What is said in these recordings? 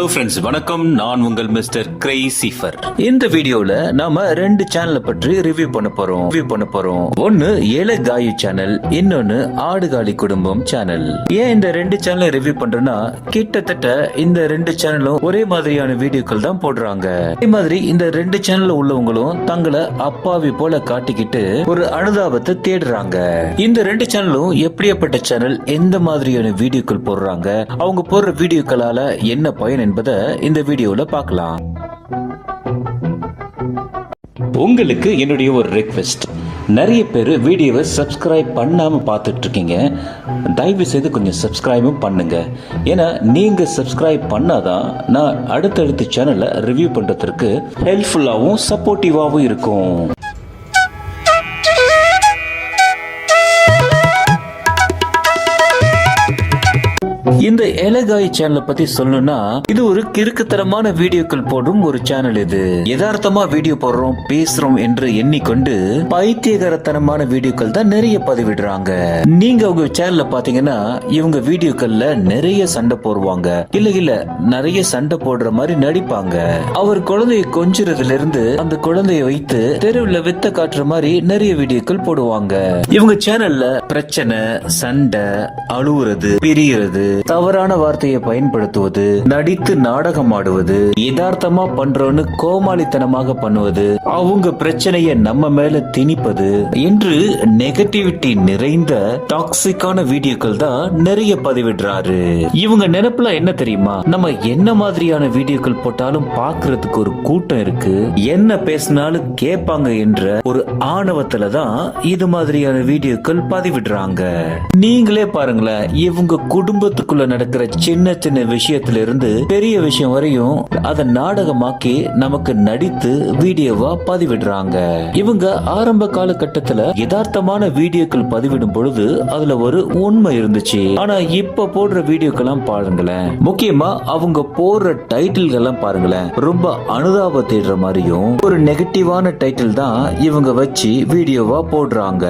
Hello friends வணக்கம். நான் உங்கள் மிஸ்டர் கிரைசிஃபர் இந்த வீடியோல நாம ரெண்டு சேனலை பற்றி ரிவ்யூ பண்ண போறோம். ரிவ்யூ பண்ண போறோம். ஒன்னு ஏழை காயு சேனல் இன்னொன்னு ஆடுகாலி குடும்பம் சேனல் ஏன் இந்த ரெண்டு சேனலை ரிவ்யூ பண்றேன்னா கிட்டத்தட்ட இந்த ரெண்டு சேனலும் ஒரே மாதிரியான வீடியோக்கள் தான் போடுறாங்க. அதே மாதிரி இந்த ரெண்டு சேனல்ல உள்ளவங்களும் தங்களை அப்பாவி போல காட்டிக்கிட்டு ஒரு அனுதாபத்தை தேடுறாங்க. இந்த ரெண்டு சேனலும் எப்படியாப்பட்ட சேனல் எந்த மாதிரியான வீடியோக்கள் போடுறாங்க அவங்க போடுற வீடியோக்களால என்ன பயன் என்பதை இந்த வீடியோவில் பார்க்கலாம். உங்களுக்கு என்னுடைய ஒரு ரெக்வெஸ்ட் நிறைய பேர் வீடியோவை சப்ஸ்கிரைப் பண்ணாமல் பார்த்துட்டு இருக்கீங்க தயவு செய்து கொஞ்சம் சப்ஸ்கிரைபும் பண்ணுங்க. ஏன்னா நீங்க சப்ஸ்கிரைப் பண்ணாதான் நான் அடுத்தடுத்த சேனலை ரிவ்யூ பண்றதுக்கு ஹெல்ப்ஃபுல்லாகவும் சப்போர்ட்டிவாகவும் இருக்கும். இந்த ஏலகாய் சேனலை பத்தி சொல்லணும்னா இது ஒரு கிறுக்குத்தனமான வீடியோக்கள் போடும் ஒரு சேனல் இது. யதார்த்தமா வீடியோ போடுறோம் பேசுறோம் என்று எண்ணிக்கொண்டு பைத்தியகரத்தனமான வீடியோக்கள் தான் நிறைய பதிவிடுறாங்க. நீங்க உங்க சேனல்ல பாத்தீங்கன்னா இவங்க வீடியோக்கள்ல நிறைய சண்டை போடுவாங்க. இல்ல இல்ல நிறைய சண்டை போடுற மாதிரி நடிப்பாங்க. அவர் குழந்தையை கொஞ்சுறதுல இருந்து அந்த குழந்தையை வைத்து தெருவுல வித்த காட்டுற மாதிரி நிறைய வீடியோக்கள் போடுவாங்க. இவங்க சேனல்ல பிரச்சனை சண்டை அழுவுறது பிரியறது தவறான வார்த்தையை பயன்படுத்துவது நடித்து நாடகம் ஆடுவது யதார்த்தமா பண்றோன்னு கோமாளித்தனமாக பண்ணுவது அவங்க பிரச்சனைய நம்ம மேல திணிப்பது என்று நெகட்டிவிட்டி நிறைந்த டாக்ஸிக்கான வீடியோக்கள் தான் நிறைய பதிவிடுறாரு. இவங்க நினைப்புல என்ன தெரியுமா? நம்ம என்ன மாதிரியான வீடியோக்கள் போட்டாலும் பாக்குறதுக்கு ஒரு கூட்டம் இருக்கு என்ன பேசினாலும் கேட்பாங்க என்ற ஒரு ஆணவத்துல தான் இது மாதிரியான வீடியோக்கள் பதிவிடுறாங்க. நீங்களே பாருங்களேன் இவங்க குடும்பத்துக்குள்ள நடக்கிற சின்ன சின்ன விஷயத்துல இருந்து பெரிய விஷயம் வரையும் அதை நாடகமாக்கி நமக்கு நடித்து வீடியோவா பதிவிடுறாங்க. இவங்க ஆரம்ப காலகட்டத்துல யதார்த்தமான வீடியோக்கள் பதிவிடும் பொழுது அதுல ஒரு உண்மை இருந்துச்சு. ஆனா இப்ப போடுற வீடியோக்கெல்லாம் பாருங்களேன். முக்கியமா அவங்க போடுற டைட்டில்கள்லாம் பாருங்களேன். ரொம்ப அனுதாப தேடுற மாதிரியும் ஒரு நெகட்டிவான டைட்டில் தான் இவங்க வச்சு வீடியோவா போடுறாங்க.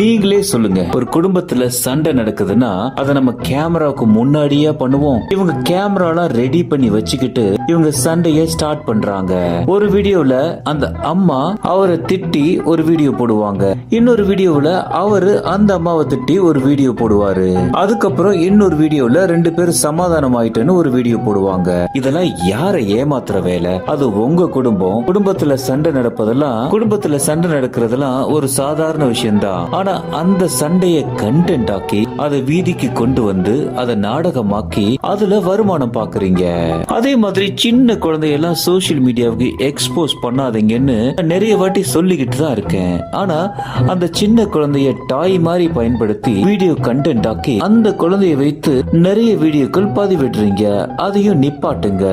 நீங்களே சொல்லுங்க ஒரு குடும்பத்துல சண்டை நடக்குதுன்னா அதை நம்ம கேமராவுக்கு முன்னாடியே பண்ணுவோம். இவங்க கேமராலாம் ரெடி பண்ணி வச்சுக்கிட்டு இவங்க சண்டைய ஸ்டார்ட் பண்றாங்க. ஒரு வீடியோல அந்த அம்மா அவரை திட்டி ஒரு வீடியோ போடுவாங்க. இன்னொரு வீடியோல அவரு அந்த அம்மாவை திட்டி ஒரு வீடியோ போடுவாரு. அதுக்கப்புறம் இன்னொரு வீடியோல ரெண்டு பேரும் சமாதானம் ஆயிட்டுன்னு ஒரு வீடியோ போடுவாங்க. இதெல்லாம் யாரை ஏமாத்துற வேலை? அது உங்க குடும்பம். குடும்பத்துல சண்டை நடப்பதெல்லாம் குடும்பத்துல சண்டை நடக்கிறதெல்லாம் ஒரு சாதாரண விஷயம்தான். ஆனா அந்த சண்டைய கண்டென்ட் ஆக்கி அதை வீதிக்கு கொண்டு வந்து அதை நாடகமாக்கி அதுல வருமானம் பாக்குறீங்க. அதே மாதிரி சின்ன குழந்தையெல்லாம் சோசியல் மீடியாவுக்கு எக்ஸ்போஸ் பண்ணாதீங்கன்னு நிறைய வாட்டி சொல்லிக்கிட்டு தான் இருக்கேன். ஆனா அந்த சின்ன குழந்தைய டாய் மாதிரி பயன்படுத்தி வீடியோ கண்டென்ட் ஆக்கி அந்த குழந்தைய வைத்து நிறைய வீடியோக்கள் பதிவிடுறீங்க. அதையும் நிப்பாட்டுங்க.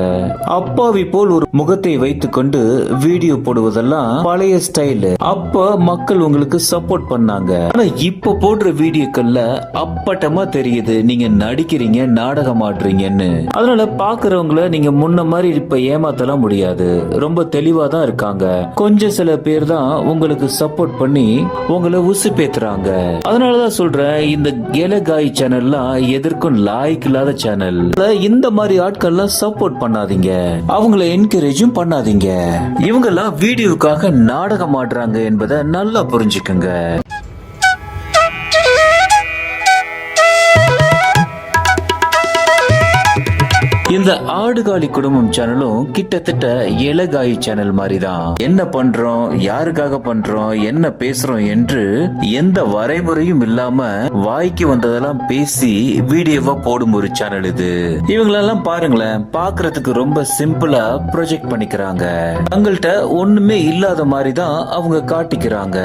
அப்பாவி போல் ஒரு முகத்தை வைத்துக்கொண்டு வீடியோ போடுவதெல்லாம் பழைய ஸ்டைல் அப்ப மக்கள் உங்களுக்கு சப்போர்ட் பண்ணாங்க. ஆனா இப்ப போடுற வீடியோக்கள்ல அப்பட்டமா தெரியுது. நீங்க நடிக்கிறீங்க நாடகம் ஆடுறீங்கன்னு அதனால பாக்குறவங்கள நீங்க முன்ன மாதிரி இப்ப ஏமாத்தலாம் முடியாது. ரொம்ப தெளிவா தான் இருக்காங்க. கொஞ்சம் சில பேர் தான் உங்களுக்கு சப்போர்ட் பண்ணி உங்களை உசு பேத்துறாங்க. அதனாலதான் சொல்றேன் இந்த கேலகாய் சேனல்லாம் எதற்கும் லாய்க் இல்லாத சேனல். இந்த மாதிரி ஆட்கள்லாம் சப்போர்ட் பண்ணாதீங்க. அவங்கள என்கரேஜும் பண்ணாதீங்க. இவங்கெல்லாம் வீடியோக்காக வீடியோவுக்காக நாடகம் ஆடுறாங்க என்பதை நல்லா புரிஞ்சுக்குங்க. இந்த ஆடுகாலி குடும்பம் சேனலும் கிட்டத்தட்ட இலகாய் சேனல் மாதிரி தான் என்ன பண்றோம்? யாருக்காக பண்றோம்? என்ன பேசுறோம் என்று எந்த வரைமுறையும் இல்லாம வாய்க்கு வந்ததெல்லாம் பேசி வீடியோவா போடும் ஒரு சேனல் இது. இவங்களெல்லாம் பாருங்களேன் பாக்குறதுக்கு ரொம்ப சிம்பிளா ப்ரொஜெக்ட் பண்ணிக்கிறாங்க. அவங்கள்ட்ட ஒண்ணுமே இல்லாத மாதிரி தான் அவங்க காட்டிக்கிறாங்க.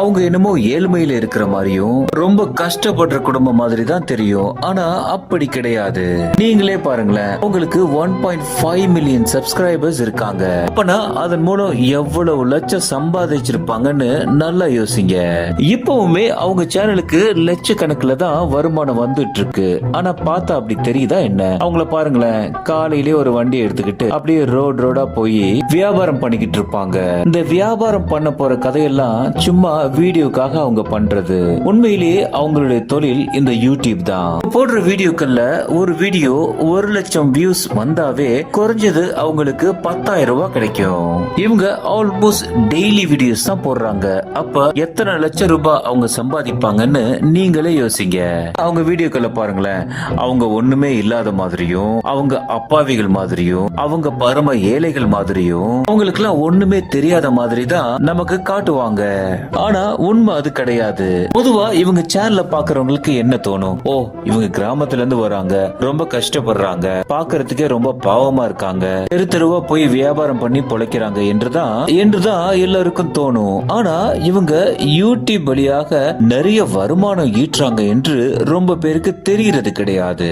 அவங்க என்னமோ ஏழ்மையில இருக்கிற மாதிரியும் ரொம்ப கஷ்டப்படுற குடும்பம் மாதிரி தான் தெரியும். ஆனா அப்படி கிடையாது. நீங்களே பாருங்களேன் உங்களுக்கு one point five million subscribers இருக்காங்க. அப்பனா அதன் மூலம் எவ்வளவு லட்சம் சம்பாதிச்சிருப்பாங்கன்னு நல்லா யோசிங்க. இப்பவுமே அவங்க சேனலுக்கு லட்ச கணக்குல தான் வருமானம் வந்துட்டு இருக்கு ஆனா பார்த்தா அப்படி தெரியுதா என்ன? அவங்கள பாருங்களேன். காலையிலே ஒரு வண்டி எடுத்துக்கிட்டு அப்படியே ரோடு ரோடா போய் வியாபாரம் பண்ணிக்கிட்டு இருப்பாங்க. இந்த வியாபாரம் பண்ண போற கதையெல்லாம் சும்மா வீடியோக்காக அவங்க பண்றது. உண்மையிலேயே அவங்களுடைய தொழில் இந்த யூடியூப் தான். போடுற வீடியோக்கள்ல ஒரு வீடியோ ஒரு லட்சம் வியூஸ் வியூஸ் வந்தாவே குறைஞ்சது அவங்களுக்கு பத்தாயிரம் ரூபாய் கிடைக்கும். இவங்க ஆல்மோஸ்ட் டெய்லி வீடியோஸ் தான் போடுறாங்க. அப்ப எத்தனை லட்சம் ரூபாய் அவங்க சம்பாதிப்பாங்கன்னு நீங்களே யோசிங்க. அவங்க வீடியோக்களை பாருங்களேன். அவங்க ஒண்ணுமே இல்லாத மாதிரியும் அவங்க அப்பாவிகள் மாதிரியும் அவங்க பரம ஏழைகள் மாதிரியும் அவங்களுக்கு எல்லாம் ஒண்ணுமே தெரியாத மாதிரி தான் நமக்கு காட்டுவாங்க. ஆனா உண்மை அது கிடையாது. பொதுவா இவங்க சேனல்ல பாக்குறவங்களுக்கு என்ன தோணும்? ஓ இவங்க கிராமத்துல இருந்து வராங்க. ரொம்ப கஷ்டப்படுறாங்க. பார்க்கறதுக்கே ரொம்ப பாவமா இருக்காங்க. தெரு தெருவா போய் வியாபாரம் பண்ணி பொழைக்கிறாங்க என்றுதான் என்றுதான் எல்லாருக்கும் தோணும். ஆனா இவங்க யூடியூப் வழியாக நிறைய வருமானம் ஈட்டுறாங்க என்று ரொம்ப பேருக்கு தெரியறது கிடையாது.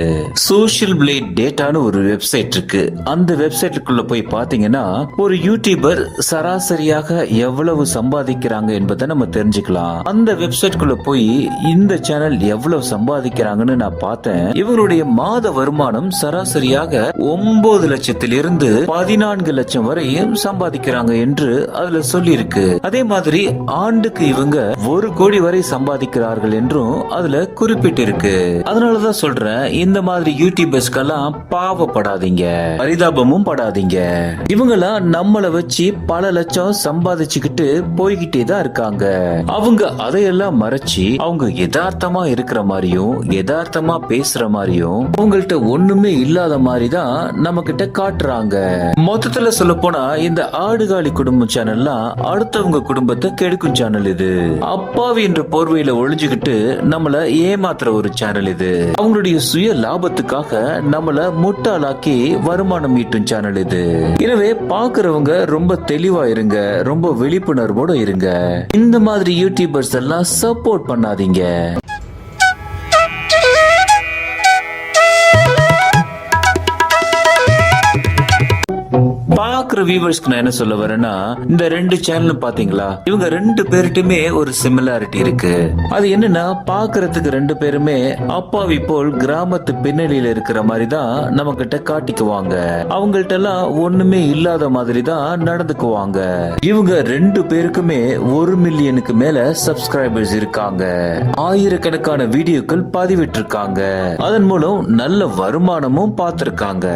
சோசியல் பிளேட் டேட்டான்னு ஒரு வெப்சைட் இருக்கு. அந்த வெப்சைட்டுக்குள்ள போய் பாத்தீங்கன்னா ஒரு யூடியூபர் சராசரியாக எவ்வளவு சம்பாதிக்கிறாங்க என்பதை நம்ம தெரிஞ்சுக்கலாம். அந்த வெப்சைட்குள்ள போய் இந்த சேனல் எவ்வளவு சம்பாதிக்கிறாங்கன்னு நான் பார்த்தேன். இவங்களுடைய மாத வருமானம் சராசரியாக ஒன்பது லட்சத்திலிருந்து பதினான்கு லட்சம் வரையும் சம்பாதிக்கிறாங்க என்று அதுல சொல்லி இருக்கு அதே மாதிரி ஆண்டுக்கு இவங்க ஒரு கோடி வரை சம்பாதிக்கிறார்கள் என்றும் அதுல குறிப்பிட்டிருக்கு. அதனாலதான் சொல்றேன் இந்த மாதிரி யூடியூபர்ஸ்க்கெல்லாம் பாவப்படாதீங்க. பரிதாபமும் படாதீங்க. இவங்கெல்லாம் நம்மளை வச்சு பல லட்சம் சம்பாதிச்சுக்கிட்டு போய்கிட்டே தான் இருக்காங்க. அவங்க அதையெல்லாம் மறைச்சு அவங்க யதார்த்தமா இருக்கிற மாதிரியும் யதார்த்தமா பேசுற மாதிரியும் அவங்கள்ட்ட ஒண்ணுமே இல்லாத மாதிரி தான் நம்ம கிட்ட காட்டுறாங்க. மொத்தத்துல சொல்ல போனா இந்த ஆடுகாலி குடும்பம் சேனல்லாம் அடுத்தவங்க குடும்பத்தை கெடுக்கும் சேனல் இது. அப்பாவி என்ற போர்வையில ஒளிஞ்சுக்கிட்டு நம்மள ஏமாத்துற ஒரு சேனல் இது. அவங்களுடைய சுய லாபத்துக்காக நம்மள முட்டாளாக்கி வருமானம் ஈட்டும் சேனல் இது. எனவே பாக்குறவங்க ரொம்ப தெளிவா இருங்க ரொம்ப விழிப்புணர்வோட இருங்க. இந்த மாதிரி யூடியூபர்ஸ் எல்லாம் சப்போர்ட் பண்ணாதீங்க. பாக்குற வியூவர்ஸ்க்கு நான் என்ன சொல்ல வரேன்னா இந்த ரெண்டு சேனல் பாத்தீங்களா? இவங்க ரெண்டு பேர்கிட்டயுமே ஒரு சிமிலாரிட்டி இருக்கு. அது என்னன்னா பாக்குறதுக்கு ரெண்டு பேருமே அப்பாவி போல் கிராமத்து பின்னணியில இருக்கிற மாதிரி தான் நம்ம கிட்ட காட்டிக்குவாங்க. அவங்கள்ட்ட எல்லாம் ஒண்ணுமே இல்லாத மாதிரி தான் நடந்துக்குவாங்க. இவங்க ரெண்டு பேருக்குமே ஒரு மில்லியனுக்கு மேல சப்ஸ்கிரைபர்ஸ் இருக்காங்க. ஆயிரக்கணக்கான வீடியோக்கள் பதிவிட்டு இருக்காங்க அதன் மூலம் நல்ல வருமானமும் பார்த்திருக்காங்க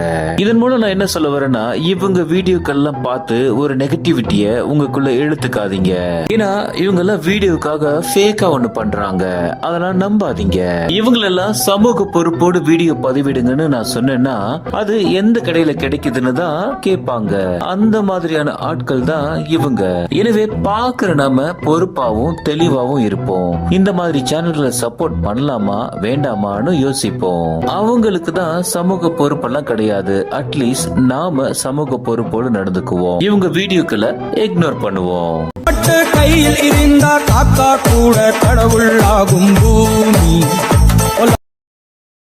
இதன் மூலம் நான் என்ன சொல்ல வரேன்னா இவங்க வீடியோ வீடியோக்கள்லாம் பார்த்து ஒரு நெகட்டிவிட்டிய உங்களுக்குள்ள இழுத்துக்காதீங்க. ஏன்னா இவங்க எல்லாம் வீடியோக்காக ஃபேக்கா ஒண்ணு பண்றாங்க. அதெல்லாம் நம்பாதீங்க. இவங்களெல்லாம் சமூக பொறுப்போடு வீடியோ பதிவிடுங்கன்னு நான் சொன்னேன்னா அது எந்த கடையில கிடைக்குதுன்னு தான் கேட்பாங்க. அந்த மாதிரியான ஆட்கள் தான் இவங்க. எனவே பாக்குற நாம பொறுப்பாவும் தெளிவாவும் இருப்போம். இந்த மாதிரி சேனல்களை சப்போர்ட் பண்ணலாமா வேண்டாமான்னு யோசிப்போம். அவங்களுக்கு தான் சமூக பொறுப்பெல்லாம் கிடையாது. அட்லீஸ்ட் நாம சமூக பொறுப்போடு நடந்துக்குவோம். இவங்க வீடியோக்களை இக்னோர் பண்ணுவோம். கையில் இருந்தா காக்கா கூட கடவுள் ஆகும் பூமி.